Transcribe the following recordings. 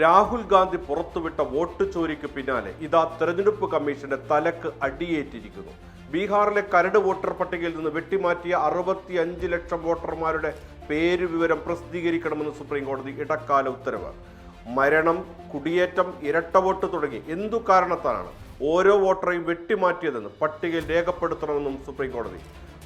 രാഹുൽ ഗാന്ധി പുറത്തുവിട്ട വോട്ട് ചോരിക്ക് പിന്നാലെ ഇതാ തെരഞ്ഞെടുപ്പ് കമ്മീഷന്റെ തലക്ക് അടിയേറ്റിരിക്കുന്നു. ബീഹാറിലെ കരട് വോട്ടർ പട്ടികയിൽ നിന്ന് വെട്ടിമാറ്റിയ അറുപത്തി അഞ്ച് ലക്ഷം വോട്ടർമാരുടെ പേര് വിവരം പ്രസിദ്ധീകരിക്കണമെന്ന് സുപ്രീം കോടതി ഇടക്കാല ഉത്തരവ്. മരണം കുടിയേറ്റം ഇരട്ട വോട്ട് തുടങ്ങി എന്തു കാരണത്താലാണ് ഓരോ വോട്ടറെയും വെട്ടിമാറ്റിയതെന്ന് പട്ടികയിൽ രേഖപ്പെടുത്തണമെന്നും സുപ്രീം കോടതി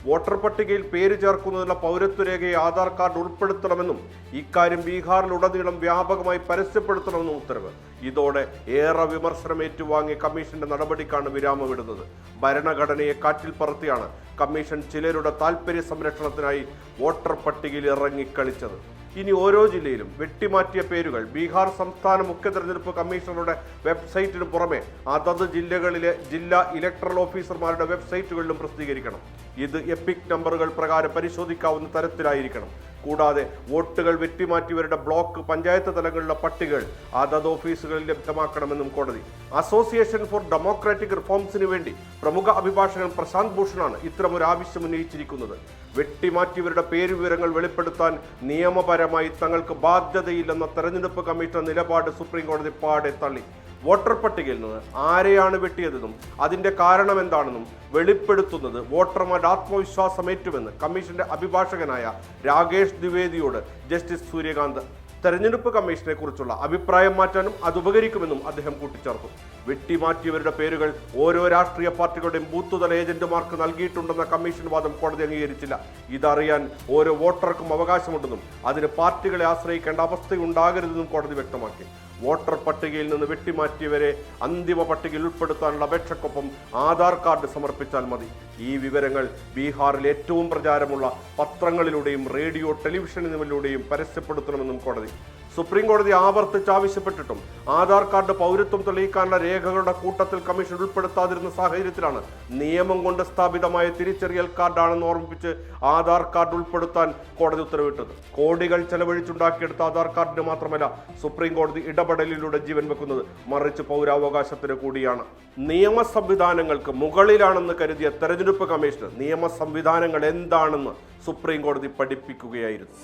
വോട്ടർ പട്ടികയിൽ പേര് ചേർക്കുന്നതിനുള്ള പൗരത്വ രേഖയെ ആധാർ കാർഡ് ഉൾപ്പെടുത്തണമെന്നും ഇക്കാര്യം ബീഹാറിലുടനീളം വ്യാപകമായി പരസ്യപ്പെടുത്തണമെന്നും ഉത്തരവ്. ഇതോടെ ഏറെ വിമർശനം ഏറ്റുവാങ്ങിയ കമ്മീഷന്റെ നടപടിക്കാണ് വിരാമമിടുന്നത്. ഭരണഘടനയെ കാറ്റിൽ പറത്തിയാണ് കമ്മീഷൻ ചിലരുടെ താൽപര്യ സംരക്ഷണത്തിനായി വോട്ടർ പട്ടികയിൽ ഇറങ്ങിക്കളിച്ചത് ഇനി ഓരോ ജില്ലയിലും വെട്ടിമാറ്റിയ പേരുകൾ ബീഹാർ സംസ്ഥാന മുഖ്യ തെരഞ്ഞെടുപ്പ് കമ്മീഷണറുടെ വെബ്സൈറ്റിന് പുറമെ അതത് ജില്ലകളിലെ ജില്ലാ ഇലക്ട്രൽ ഓഫീസർമാരുടെ വെബ്സൈറ്റുകളിലും പ്രസിദ്ധീകരിക്കണം. ഇത് എപ്പിക് നമ്പറുകൾ പ്രകാരം പരിശോധിക്കാവുന്ന തരത്തിലായിരിക്കണം. കൂടാതെ വോട്ടുകൾ വെട്ടിമാറ്റിയവരുടെ ബ്ലോക്ക് പഞ്ചായത്ത് തലങ്ങളിലെ പട്ടികകൾ അതത് ഓഫീസുകളിൽ ലഭ്യമാക്കണമെന്നും കോടതി. അസോസിയേഷൻ ഫോർ ഡെമോക്രാറ്റിക് റിഫോംസിന് വേണ്ടി പ്രമുഖ അഭിഭാഷകൻ പ്രശാന്ത് ഭൂഷണാണ് ഇത്തരമൊരു ആവശ്യം ഉന്നയിച്ചിരിക്കുന്നത്. വെട്ടിമാറ്റിയവരുടെ പേരുവിവരങ്ങൾ വെളിപ്പെടുത്താൻ നിയമപരമായി തങ്ങൾക്ക് ബാധ്യതയില്ലെന്ന തെരഞ്ഞെടുപ്പ് കമ്മീഷൻ നിലപാട് സുപ്രീം കോടതി പാടെ തള്ളി. വോട്ടർ പട്ടികയിൽ നിന്ന് ആരെയാണ് വെട്ടിയതെന്നും അതിന്റെ കാരണം എന്താണെന്നും വെളിപ്പെടുത്തുന്നത് വോട്ടർമാരുടെ ആത്മവിശ്വാസമേറ്റുമെന്ന് കമ്മീഷന്റെ അഭിഭാഷകനായ രാകേഷ് ദ്വിവേദിയോട് ജസ്റ്റിസ് സൂര്യകാന്ത്. തെരഞ്ഞെടുപ്പ് കമ്മീഷനെ കുറിച്ചുള്ള അഭിപ്രായം മാറ്റാനും അത് ഉപകരിക്കുമെന്നും അദ്ദേഹം കൂട്ടിച്ചേർത്തു. വെട്ടിമാറ്റിയവരുടെ പേരുകൾ ഓരോ രാഷ്ട്രീയ പാർട്ടികളുടെയും ബൂത്തുതല ഏജന്റുമാർക്ക് നൽകിയിട്ടുണ്ടെന്ന കമ്മീഷൻ വാദം കോടതി അംഗീകരിച്ചില്ല. ഇതറിയാൻ ഓരോ വോട്ടർക്കും അവകാശമുണ്ടെന്നും അതിന് പാർട്ടികളെ ആശ്രയിക്കേണ്ട അവസ്ഥയുണ്ടാകരുതെന്നും കോടതി വ്യക്തമാക്കി. വോട്ടർ പട്ടികയിൽ നിന്ന് വെട്ടിമാറ്റിയവരെ അന്തിമ പട്ടികയിൽ ഉൾപ്പെടുത്താനുള്ള അപേക്ഷക്കൊപ്പം ആധാർ കാർഡ് സമർപ്പിച്ചാൽ മതി. ഈ വിവരങ്ങൾ ബീഹാറിൽ ഏറ്റവും പ്രചാരമുള്ള പത്രങ്ങളിലൂടെയും റേഡിയോ ടെലിവിഷൻ എന്നിവയിലൂടെയും പരസ്യപ്പെടുത്തണമെന്നും കോടതി സുപ്രീം കോടതി ആവർത്തിച്ച് ആവശ്യപ്പെട്ടിട്ടും ആധാർ കാർഡ് പൗരത്വം തെളിയിക്കാനുള്ള രേഖകളുടെ കൂട്ടത്തിൽ കമ്മീഷൻ ഉൾപ്പെടുത്താതിരുന്ന സാഹചര്യത്തിലാണ് നിയമം കൊണ്ട് സ്ഥാപിതമായ തിരിച്ചറിയൽ കാർഡാണെന്ന് ഓർമ്മിപ്പിച്ച് ആധാർ കാർഡ് ഉൾപ്പെടുത്താൻ കോടതി ഉത്തരവിട്ടത്. കോടികൾ ചെലവഴിച്ചുണ്ടാക്കിയെടുത്ത ആധാർ കാർഡിന് മാത്രമല്ല സുപ്രീം കോടതി ഇടപെടലിലൂടെ ജീവൻ വെക്കുന്നത് മറിച്ച് പൗരാവകാശത്തിന് കൂടിയാണ്. നിയമ സംവിധാനങ്ങൾക്ക് മുകളിലാണെന്ന് കരുതിയ തെരഞ്ഞെടുപ്പ് കമ്മീഷന് നിയമ സംവിധാനങ്ങൾ എന്താണെന്ന് സുപ്രീം കോടതി പഠിപ്പിക്കുകയായിരുന്നു.